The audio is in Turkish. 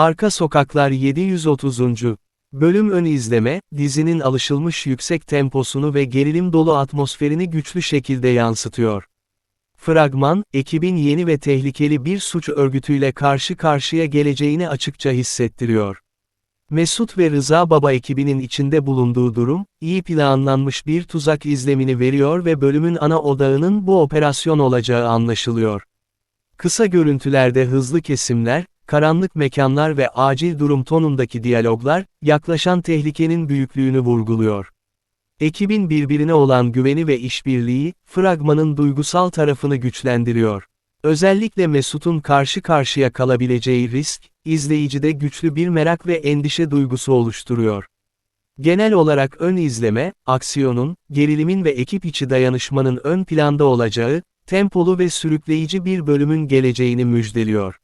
Arka Sokaklar 730. Bölüm ön izleme, dizinin alışılmış yüksek temposunu ve gerilim dolu atmosferini güçlü şekilde yansıtıyor. Fragman, ekibin yeni ve tehlikeli bir suç örgütüyle karşı karşıya geleceğini açıkça hissettiriyor. Mesut ve Rıza Baba ekibinin içinde bulunduğu durum, iyi planlanmış bir tuzak izlemini veriyor ve bölümün ana odağının bu operasyon olacağı anlaşılıyor. Kısa görüntülerde hızlı kesimler, karanlık mekanlar ve acil durum tonundaki diyaloglar, yaklaşan tehlikenin büyüklüğünü vurguluyor. Ekibin birbirine olan güveni ve işbirliği, fragmanın duygusal tarafını güçlendiriyor. Özellikle Mesut'un karşı karşıya kalabileceği risk, izleyicide güçlü bir merak ve endişe duygusu oluşturuyor. Genel olarak ön izleme, aksiyonun, gerilimin ve ekip içi dayanışmanın ön planda olacağı, tempolu ve sürükleyici bir bölümün geleceğini müjdeliyor.